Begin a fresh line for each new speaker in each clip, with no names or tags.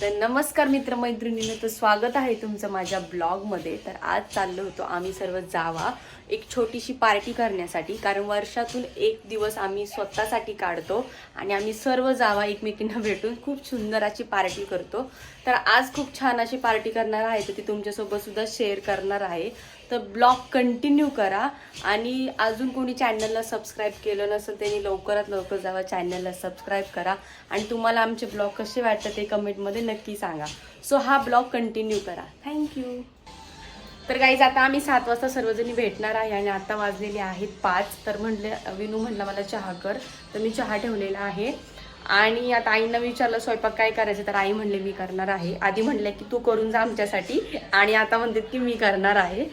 तर नमस्कार मित्रमैत्रिणींनो तर स्वागत आहे तुमचं माझ्या ब्लॉगमध्ये. तर आज चाललो होतो आम्ही सर्व जावा एक छोटीशी पार्टी करण्यासाठी कारण वर्षातून एक दिवस आम्ही स्वतःसाठी काढतो आणि आम्ही सर्व जावा एकमेकींना भेटून खूप सुंदर अशी पार्टी करतो. तर आज खूप छान अशी पार्टी करणार आहे तर ती तुमच्यासोबत सुद्धा शेअर करणार आहे. तर ब्लॉग कंटिन्यू करा आणि अजून कोणी चॅनलला सबस्क्राईब केलं नसेल त्यांनी लवकरात लवकर जावा चॅनलला सबस्क्राईब करा. आणि तुम्हाला आमचे ब्लॉग कसे वाटतात ते कमेंटमध्ये नक्की सांगा. सो हा ब्लॉग कंटिन्यू करा. थँक्यू तर गाईज आता आम्ही सात वाजता सर्वजणी भेटणार आहे आणि आता वाजलेले आहेत पाच. तर म्हणले विनू म्हणला मला चहा कर. तर मी चहा ठेवलेला आहे. आणि आता आईंना विचारलं स्वयंपाक काय करायचं? तर आई म्हणले मी करणार आहे. आधी म्हणले की तू करून जा आमच्यासाठी. आणि आता म्हणतात की मी करणार आहे.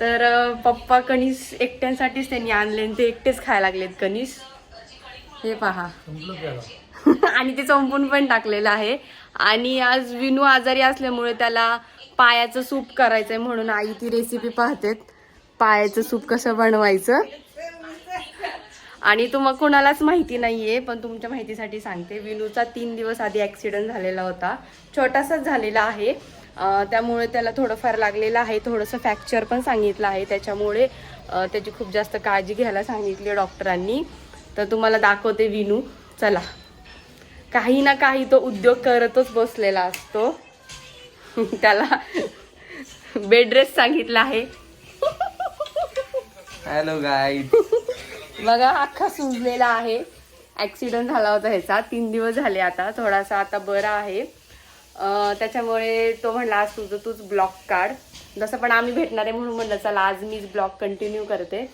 तर पप्पा कणीस एकट्यांसाठीच त्यांनी आणले आणि ते एकटेच खायला लागलेत कणीस. हे पहा. आणि ते चंपून पण टाकलेलं आहे. आणि आज विनू आजारी असल्यामुळे त्याला पायाचं सूप करायचंय म्हणून आई ती रेसिपी पाहतेत. पायाचं सूप कसं बनवायचं? आणि तुम्हाला कोणालाच माहिती नाहीये पण तुमच्या माहितीसाठी सांगते. विनूचा तीन दिवस आधी ॲक्सिडेंट झालेला होता. छोटासाच झालेला आहे. त्यामुळे त्याला थोडंफार लागलेलं आहे. थोडंसं फ्रॅक्चर पण सांगितलं आहे. त्याच्यामुळे त्याची खूप जास्त काळजी घ्यायला सांगितली डॉक्टरांनी. तर तुम्हाला दाखवते विनू. चला. काही ना काही तो उद्योग करतच बसलेला असतो. त्याला बेड रेस्ट सांगितला आहे.
हॅलो गाईड
बघा अख्खा सुजलेला आहे. ॲक्सिडंट झाला होता ह्याचा. तीन दिवस झाले आता. थोडासा आता बरा आहे. त्याच्यामुळे तो म्हणला आज तुझं तूच ब्लॉक काढ. जसं पण आम्ही भेटणार आहे म्हणून म्हणलं चला आज मीच ब्लॉग कंटिन्यू करते.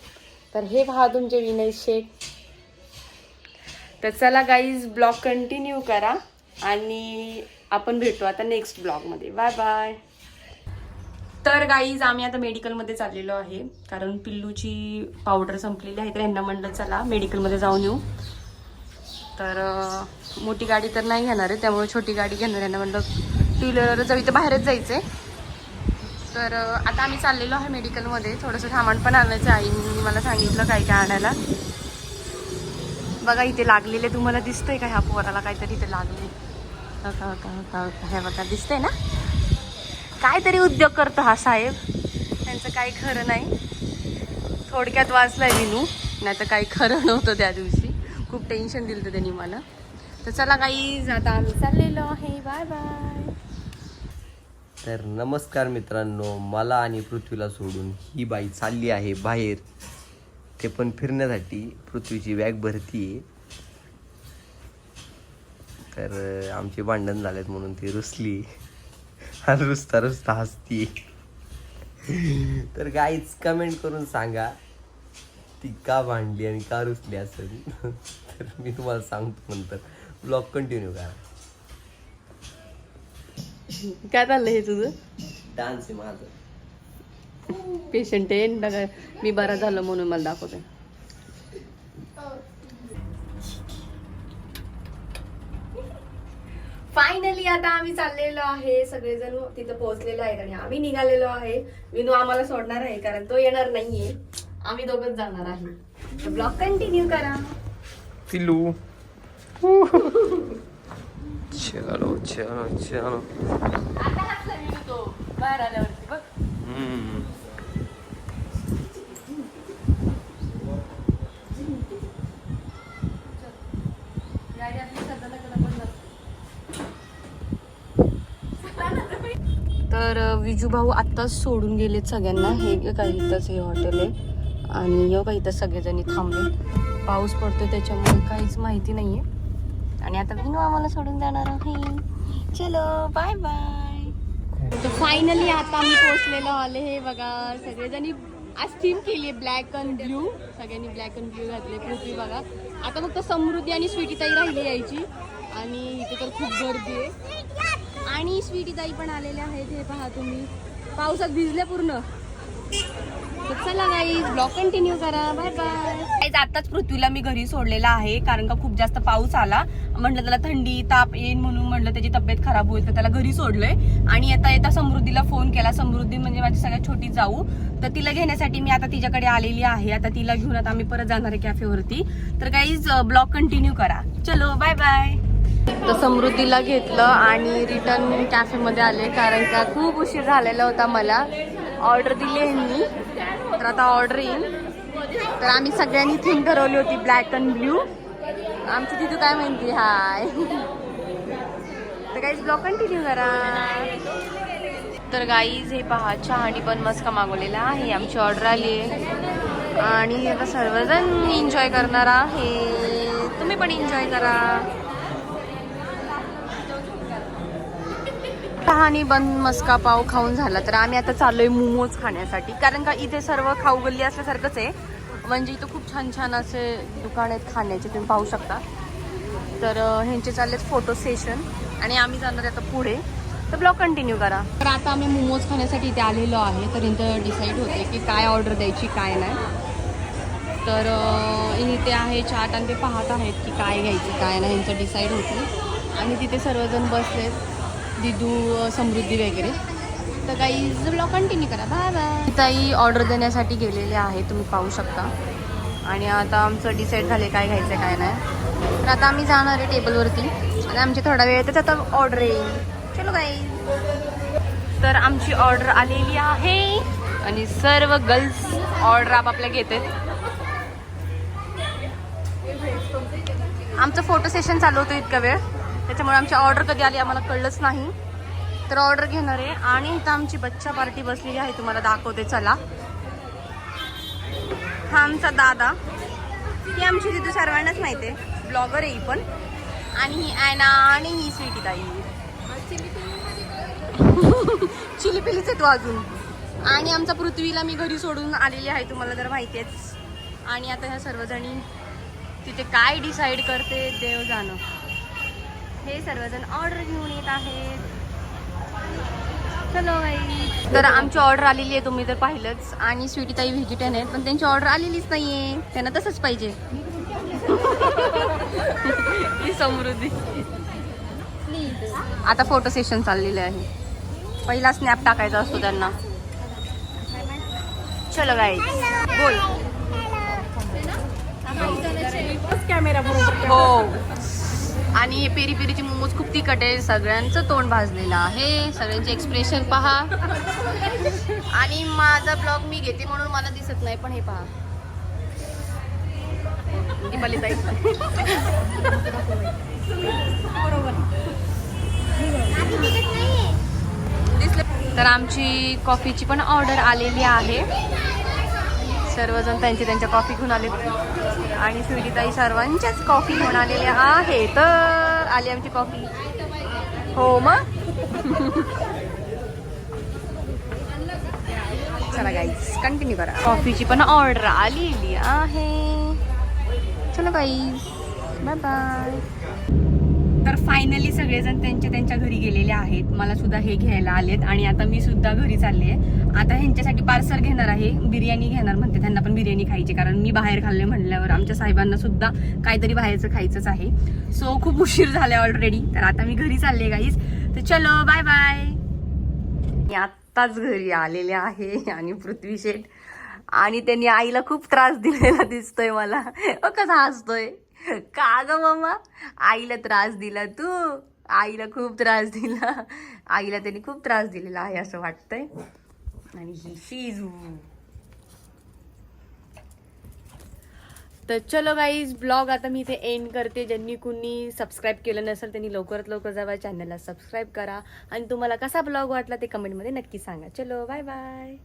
तर हे पहा तुमचे विनय शेख. तर चला गाईज ब्लॉग कंटिन्यू करा. आणि आपण भेटू आता नेक्स्ट ब्लॉगमध्ये बाय बाय तर गाईज आम्ही आता मेडिकलमध्ये चाललेलो आहे. कारण पिल्लूची पावडर संपलेली आहे तर यांना म्हणलं चला मेडिकलमध्ये जाऊन येऊ. तर मोठी गाडी तर नाही घेणार आहे त्यामुळे छोटी गाडी घेणार यांना म्हणलं टू व्हीलर जाऊ इथं बाहेरच जायचं आहे तर आता आम्ही चाललेलो आहे मेडिकलमध्ये थोडंसं सामान पण आणायचं आहे. आईने मला सांगितलं काय काय आणायला. बघा इथे लागलेले तुम्हाला दिसतंय का? ह्या पोराला काहीतरी इथे लागले. हो बघा हो का, हे बघा दिसतंय ना? काहीतरी उद्योग करतो हा साहेब. त्यांचं काही खरं नाही. थोडक्यात वाचलाय विनू नाही तर काही खरं नव्हतं त्या दिवशी. खूप टेन्शन दिलं होतं त्यांनी मला. तर चला काही आता आम्ही चाललेलो आहे. बाय बाय
तर नमस्कार मित्रांनो मला आणि पृथ्वीला सोडून ही बाई चालली आहे बाहेर. ते पण फिरण्यासाठी पृथ्वीची बॅग भरती आहे तर आमचे भांडण झालेत म्हणून ती रुसली. रुसता रुसता हसती तर गाईच कमेंट करून सांगा ती का भांडली आणि का रुसली असेल? तर मी तुम्हाला सांगतो नंतर. ब्लॉग कंटिन्यू करा.
काय चाललंय हे तुझं?
डान्स आहे माझं.
पेशंट आहे मी बरा झालं म्हणून मला दाखवते फायनली आता आम्ही चाललेलो आहे सगळेजण तिथं पोहोचलेलो आहेत आणि आम्ही निघालेलो आहे. विनू आम्हाला सोडणार आहे कारण तो येणार नाहीये. आम्ही दोघच जाणार आहे. ब्लॉग कंटिन्यू करा.
पिलू चलो चलो चलो.
आता हसला विनू तो बाहेर आल्यावरती बघ. तर अ, विजू भाऊ आत्ताच सोडून गेलेत सगळ्यांना. हे काही इथंच हे हॉटेल आहे. आणि यो काही इथं सगळेजणी थांबले. पाऊस पडतो त्याच्यामुळे काहीच माहिती नाहीये. आणि आता विनू आम्हाला सोडून जाणार आहे. चलो बाय बाय तर फायनली आता आम्ही पोहोचलेलो आले हे बघा सगळेजणी आज थीम केली ब्लॅक अँड ब्ल्यू सगळ्यांनी ब्लॅक अँड ब्ल्यू घातले पृथ्वी बघा. आता फक्त समृद्धी आणि स्वीटीताई राहिली यायची. आणि इथे तर खूप गर्दी आहे. आणि स्वीटीताई पण आलेल्या आहेत हे पहा तुम्ही. पावसात भिजल्या पूर्ण. चला गाईज ब्लॉग कंटिन्यू करा. बाय बाय आताच पृथ्वीला मी घरी सोडलेला आहे कारण का खूप जास्त पाऊस आला. म्हटलं त्याला थंडी ताप येईन म्हणून म्हटलं त्याची तब्येत खराब होईल तर त्याला घरी सोडलंय. आणि आता येता समृद्धीला फोन केला. समृद्धी म्हणजे माझी सगळ्यात छोटी जाऊ. तर तिला घेण्यासाठी मी आता तिच्याकडे आलेली आहे. आता तिला घेऊन आता आम्ही परत जाणार आहे कॅफेवरती तर काहीच ब्लॉग कंटिन्यू करा. चलो बाय बाय तर समृद्धीला घेतलं आणि रिटर्न कॅफेमध्ये आले कारण का खूप उशीर झालेला होता मला. ऑर्डर दिली यांनी तर आता ऑर्डर येईल तर आम्ही सगळ्यांनी थीम ठरवली होती ब्लॅक अँड ब्ल्यू आमची तिथं काय म्हणते? हाय तर काहीच ब्लॉक कंटिन्यू करा. तर गाईज हे पहा चहा आणि पण मस्का मागवलेला आहे. आमची ऑर्डर आली आहे. आणि आता सर्वजण एन्जॉय करणार आहे. तुम्ही पण एन्जॉय करा. चहा आणि बंद मस्का पाव खाऊन झाला तर आम्ही आता चाललोय मोमोज खाण्यासाठी. कारण का इथे सर्व खाऊ गल्ली असल्यासारखंच आहे. म्हणजे इथं खूप छान छान असे दुकान आहेत खाण्याचे तुम्ही पाहू शकता. तर ह्यांचे चाललेत फोटो सेशन आणि आम्ही जाणार आहे आता पुढे. तर ब्लॉग कंटिन्यू करा. तर आता आम्ही मोमोज खाण्यासाठी इथे आलेलो आहे. तर इथं डिसाईड होते की काय ऑर्डर द्यायची काय नाही. तर इथे आहे चाट आणि ते पाहत आहेत की काय घ्यायचं काय नाही यांचं डिसाईड होतं आणि तिथे सर्वजण बसलेत. दिदू समृद्धी वगैरे. तर काही ब्लॉग कंटिन्यू करा. बाय बाय ताई ऑर्डर देण्यासाठी गेलेले आहे तुम्ही पाहू शकता. आणि आता आमचं डिसाईड झाले काय घ्यायचं काय नाही. तर आता आम्ही जाणार आहे टेबलवरती आणि आमची थोडा वेळ येतच आता ऑर्डर येईल. चलो काही तर आमची ऑर्डर आलेली आहे. आणि सर्व गर्ल्स ऑर्डर आपापल्या घेत आमचं फोटो सेशन चालू होतं इतका वेळ. त्याच्यामुळे आमची ऑर्डर कधी आली आम्हाला कळलंच नाही. तर ऑर्डर घेणार आहे. आणि इथं आमची बच्चा पार्टी बसलेली आहे. तुम्हाला दाखवते चला. हा आमचा दादा. ही आमची तिथं सर्वांनाच माहिती आहे. ब्लॉगर आहे ही पण. आणि ही ॲना आणि ही स्वीटी ताई. चिली पिलीच आहे तू अजून. आणि आमचा पृथ्वीला मी घरी सोडून आलेली आहे. तुम्हाला तर माहितीच आणि आता ह्या सर्वजणी तिथे काय डिसाईड करते देव जाणं. हे सर्वजण ऑर्डर घेऊन येत आहेत. चलो बाई. तर आमची ऑर्डर आलेली आहे तुम्ही तर पाहिलंच. आणि स्वीटी ताई व्हेजिटेरियन आहेत पण त्यांची ऑर्डर आलेलीच नाहीये. त्यांना तसंच पाहिजे. ही समृद्धी. आता फोटो सेशन चाललेलं आहे. पहिला स्नॅप टाकायचा असतो त्यांना. चलो गाई बोल.
कॅमेरा बरोबर
हो. आणि हे पेरी पेरीची मोमोज खूप तिखट आहे सगळ्यांचं तोंड भाजलेलं आहे. सगळ्यांचे एक्सप्रेशन पहा. आणि माझा ब्लॉग मी घेते म्हणून मला दिसत नाही पण हे पहा. दीपाली दिसले. तर आमची कॉफीची पण ऑर्डर आलेली आहे. सर्वजण त्यांची त्यांच्या कॉफी घेऊन आले आणि स्वीटीताई सर्वांच्याच कॉफी घेऊन आलेल्या आहे. तर आली आमची कॉफी हो मग? चला गाईज कंटिन्यू करा. कॉफीची पण ऑर्डर आलेली आहे. चलो गाईज बाय बाय तर फायनली सगळेजण त्यांच्या त्यांच्या घरी गेलेले आहेत. मला सुद्धा हे घ्यायला आलेत. आणि आता मी सुद्धा घरी चालले आहे. आता ह्यांच्यासाठी पार्सल घेणार आहे. बिर्याणी घेणार म्हणते त्यांना पण बिर्याणी खायची. कारण मी बाहेर खाल्ले म्हणल्यावर आमच्या साहेबांना सुद्धा काहीतरी बाहेरचं खायचंच आहे. सो खूप उशीर झाला ऑलरेडी तर आता मी घरी चालले गाईस तर चलो बाय बाय मी आत्ताच घरी आलेले आहे आणि पृथ्वी शेठ. आणि त्यांनी आईला खूप त्रास दिलेला दिसतोय मला. अ, कसा हसतोय? का ग मम्मा आईला त्रास दिला तू? आईला खूप त्रास दिला. आईला त्यांनी खूप त्रास दिलेला आहे असं वाटतंय. आणि ही शिजू तर चलो गाईज ब्लॉग आता मी इथे एंड करते. ज्यांनी कुणी सबस्क्राईब केलं नसेल त्यांनी लवकरात लवकर जावा. चॅनलला सबस्क्राईब करा. आणि तुम्हाला कसा ब्लॉग वाटला ते कमेंटमध्ये नक्की सांगा. चलो बाय बाय